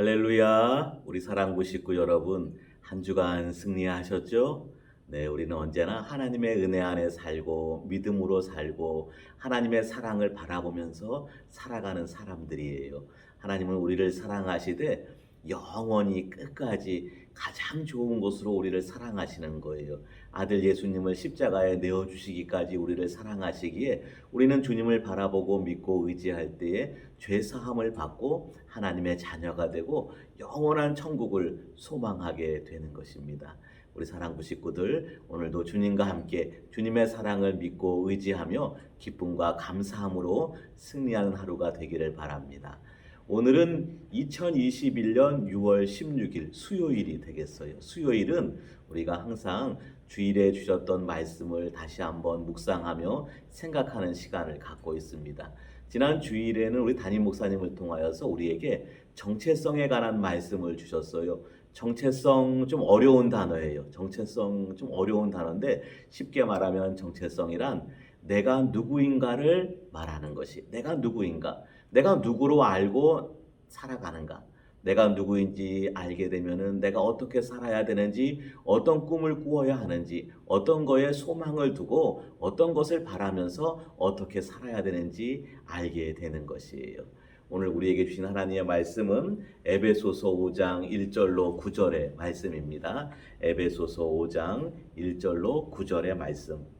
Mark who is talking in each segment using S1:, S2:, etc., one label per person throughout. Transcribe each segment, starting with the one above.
S1: 할렐루야. 우리 사랑부 식구 여러분, 한 주간 승리하셨죠? 네, 우리는 언제나 하나님의 은혜 안에 살고 믿음으로 살고 하나님의 사랑을 바라보면서 살아가는 사람들이에요. 하나님은 우리를 사랑하시되 영원히 끝까지 가장 좋은 곳으로 우리를 사랑하시는 거예요. 아들 예수님을 십자가에 내어 주시기까지 우리를 사랑하시기에 우리는 주님을 바라보고 믿고 의지할 때에 죄 사함을 받고 하나님의 자녀가 되고 영원한 천국을 소망하게 되는 것입니다. 우리 사랑부 식구들 오늘도 주님과 함께 주님의 사랑을 믿고 의지하며 기쁨과 감사함으로 승리하는 하루가 되기를 바랍니다. 오늘은 2021년 6월 16일 수요일이 되겠어요. 수요일은 우리가 항상 주일에 주셨던 말씀을 다시 한번 묵상하며 생각하는 시간을 갖고 있습니다. 지난 주일에는 우리 담임 목사님을 통하여서 우리에게 정체성에 관한 말씀을 주셨어요. 정체성 좀 어려운 단어예요. 정체성 좀 어려운 단어인데 쉽게 말하면 정체성이란 내가 누구인가를 말하는 것이 내가 누구인가 내가 누구로 알고 살아가는가 내가 누구인지 알게 되면은 내가 어떻게 살아야 되는지 어떤 꿈을 꾸어야 하는지 어떤 거에 소망을 두고 어떤 것을 바라면서 어떻게 살아야 되는지 알게 되는 것이에요. 오늘 우리에게 주신 하나님의 말씀은 에베소서 5장 1절로 9절의 말씀입니다. 에베소서 5장 1절로 9절의 말씀.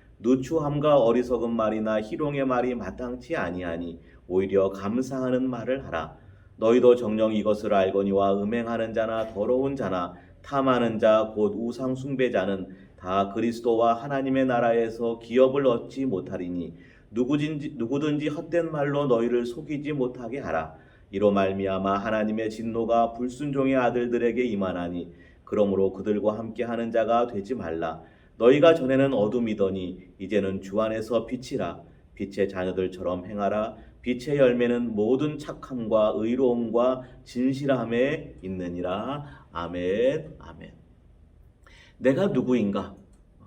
S1: 누추함과 어리석은 말이나 희롱의 말이 마땅치 아니하니 오히려 감사하는 말을 하라. 너희도 정령 이것을 알거니와 음행하는 자나 더러운 자나 탐하는 자 곧 우상 숭배자는 다 그리스도와 하나님의 나라에서 기업을 얻지 못하리니 누구든지 누구든지 헛된 말로 너희를 속이지 못하게 하라. 이로 말미암아 하나님의 진노가 불순종의 아들들에게 임하나니 그러므로 그들과 함께 하는 자가 되지 말라. 너희가 전에는 어둠이더니 이제는 주 안에서 빛이라. 빛의 자녀들처럼 행하라. 빛의 열매는 모든 착함과 의로움과 진실함에 있느니라. 아멘. 아멘. 내가 누구인가?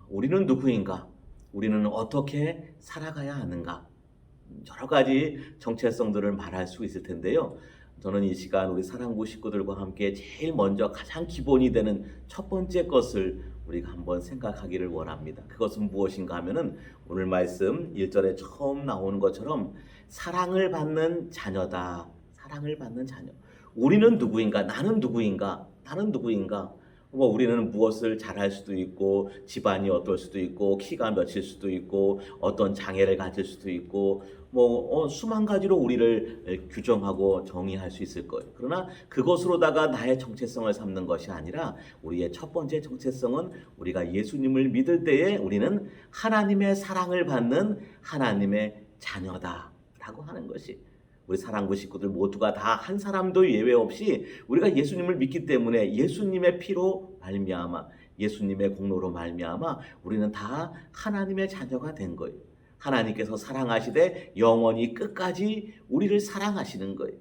S1: 우리는 누구인가? 우리는 어떻게 살아가야 하는가? 여러 가지 정체성들을 말할 수 있을 텐데요. 저는 이 시간 우리 사랑부 식구들과 함께 제일 먼저 가장 기본이 되는 첫 번째 것을 우리가 한번 생각하기를 원합니다. 그것은 무엇인가 하면은 오늘 말씀 1절에 처음 나오는 것처럼 사랑을 받는 자녀다. 사랑을 받는 자녀. 우리는 누구인가? 나는 누구인가? 나는 누구인가? 뭐 우리는 무엇을 잘할 수도 있고 집안이 어떨 수도 있고 키가 몇일 수도 있고 어떤 장애를 가질 수도 있고 뭐 어, 수만 가지로 우리를 규정하고 정의할 수 있을 거예요. 그러나 그것으로다가 나의 정체성을 삼는 것이 아니라 우리의 첫 번째 정체성은 우리가 예수님을 믿을 때에 우리는 하나님의 사랑을 받는 하나님의 자녀다라고 하는 것이 우리 사랑부 식구들 모두가 다 한 사람도 예외 없이 우리가 예수님을 믿기 때문에 예수님의 피로 말미암아 예수님의 공로로 말미암아 우리는 다 하나님의 자녀가 된 거예요. 하나님께서 사랑하시되 영원히 끝까지 우리를 사랑하시는 거예요.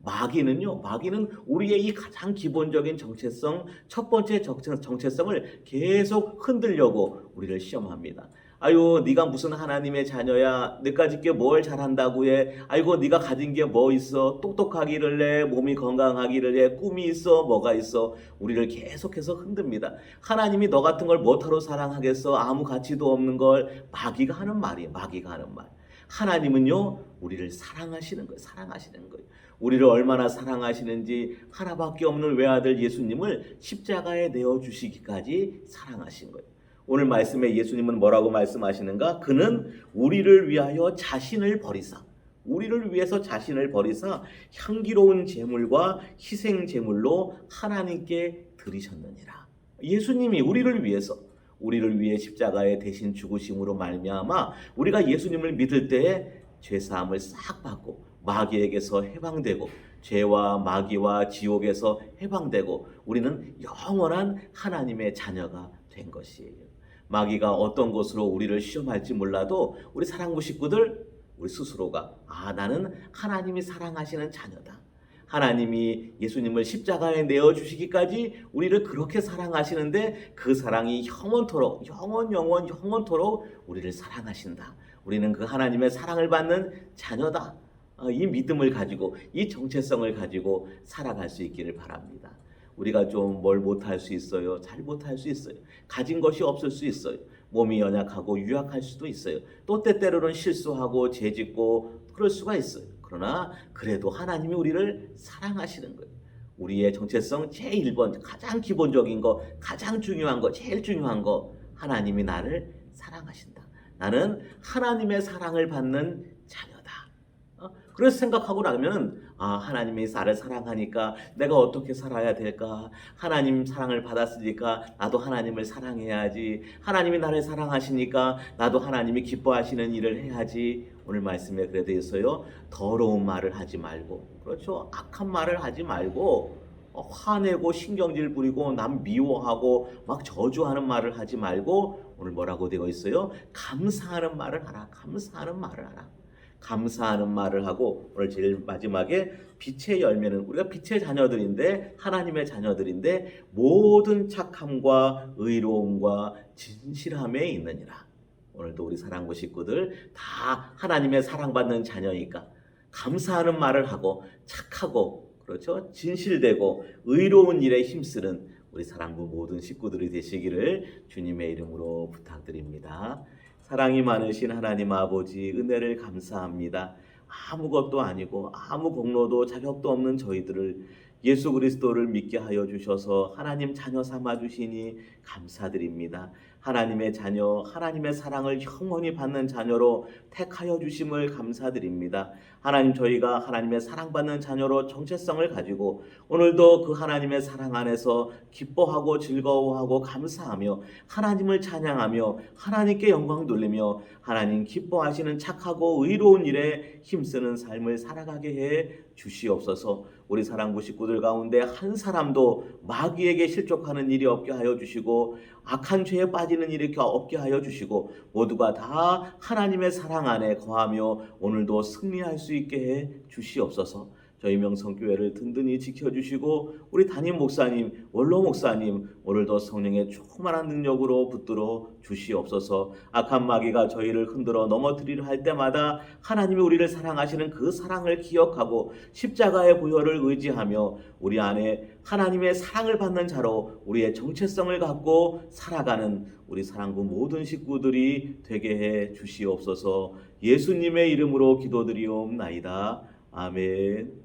S1: 마귀는요, 마귀는 우리의 이 가장 기본적인 정체성, 첫 번째 정체성을 계속 흔들려고 우리를 시험합니다. 아유, 네가 무슨 하나님의 자녀야? 내까지 게뭘 잘한다고 해? 아이고, 네가 가진 게 뭐 있어? 똑똑하기를 해, 몸이 건강하기를 해, 꿈이 있어, 뭐가 있어? 우리를 계속해서 흔듭니다. 하나님이 너 같은 걸 못하러 사랑하겠어? 아무 가치도 없는 걸 마귀가 하는 말이에요. 마귀가 하는 말. 하나님은요, 우리를 사랑하시는 거예요. 사랑하시는 거예요. 우리를 얼마나 사랑하시는지 하나밖에 없는 외아들 예수님을 십자가에 내어 주시기까지 사랑하신 거예요. 오늘 말씀에 예수님은 뭐라고 말씀하시는가? 그는 우리를 위하여 자신을 버리사 우리를 위해서 자신을 버리사 향기로운 제물과 희생 제물로 하나님께 드리셨느니라. 예수님이 우리를 위해서 우리를 위해 십자가에 대신 죽으심으로 말미암아 우리가 예수님을 믿을 때에 죄 사함을 싹 받고 마귀에게서 해방되고 죄와 마귀와 지옥에서 해방되고 우리는 영원한 하나님의 자녀가 된 것이에요. 마귀가 어떤 것으로 우리를 시험할지 몰라도 우리 사랑부 식구들 우리 스스로가 아 나는 하나님이 사랑하시는 자녀다. 하나님이 예수님을 십자가에 내어 주시기까지 우리를 그렇게 사랑하시는데 그 사랑이 영원토록 영원 영원 영원토록 우리를 사랑하신다. 우리는 그 하나님의 사랑을 받는 자녀다. 어, 이 믿음을 가지고 이 정체성을 가지고 살아갈 수 있기를 바랍니다. 우리가 좀 뭘 못할 수 있어요. 잘 못할 수 있어요. 가진 것이 없을 수 있어요. 몸이 연약하고 유약할 수도 있어요. 또 때때로는 실수하고 죄짓고 그럴 수가 있어요. 그러나 그래도 하나님이 우리를 사랑하시는 거예요. 우리의 정체성 제일 1번 가장 기본적인 거 가장 중요한 거 제일 중요한 거 하나님이 나를 사랑하신다. 나는 하나님의 사랑을 받는 자녀다. 어? 그래서 생각하고 나면 아 하나님이 나를 사랑하니까 내가 어떻게 살아야 될까? 하나님 사랑을 받았으니까 나도 하나님을 사랑해야지. 하나님이 나를 사랑하시니까 나도 하나님이 기뻐하시는 일을 해야지. 오늘 말씀에 그래 되어서요 더러운 말을 하지 말고 그렇죠 악한 말을 하지 말고 어, 화내고 신경질 부리고 남 미워하고 막 저주하는 말을 하지 말고 오늘 뭐라고 되어 있어요? 감사하는 말을 하라. 감사하는 말을 하라. 감사하는 말을 하고 오늘 제일 마지막에 빛의 열매는 우리가 빛의 자녀들인데 하나님의 자녀들인데 모든 착함과 의로움과 진실함에 있느니라. 오늘도 우리 사랑부 식구들 다 하나님의 사랑받는 자녀니까 감사하는 말을 하고 착하고 그렇죠 진실되고 의로운 일에 힘쓰는 우리 사랑부 모든 식구들이 되시기를 주님의 이름으로 부탁드립니다. 사랑이 많으신 하나님 아버지 은혜를 감사합니다. 아무것도 아니고 아무 공로도 자격도 없는 저희들을 예수 그리스도를 믿게 하여 주셔서 하나님 자녀 삼아 주시니 감사드립니다. 하나님의 자녀, 하나님의 사랑을 영원히 받는 자녀로 택하여 주심을 감사드립니다. 하나님 저희가 하나님의 사랑받는 자녀로 정체성을 가지고 오늘도 그 하나님의 사랑 안에서 기뻐하고 즐거워하고 감사하며 하나님을 찬양하며 하나님께 영광 돌리며 하나님 기뻐하시는 착하고 의로운 일에 힘쓰는 삶을 살아가게 해 주시옵소서. 우리 사랑부 식구들 가운데 한 사람도 마귀에게 실족하는 일이 없게 하여 주시고 악한 죄에 빠지는 일이 없게 하여 주시고 모두가 다 하나님의 사랑 안에 거하며 오늘도 승리할 수 있게 해 주시옵소서. 저희 명성교회를 든든히 지켜주시고 우리 담임 목사님, 원로 목사님 오늘도 성령의 충만한 능력으로 붙들어 주시옵소서. 악한 마귀가 저희를 흔들어 넘어뜨리려 할 때마다 하나님이 우리를 사랑하시는 그 사랑을 기억하고 십자가의 보혈을 의지하며 우리 안에 하나님의 사랑을 받는 자로 우리의 정체성을 갖고 살아가는 우리 사랑부 모든 식구들이 되게 해 주시옵소서. 예수님의 이름으로 기도드리옵나이다. 아멘.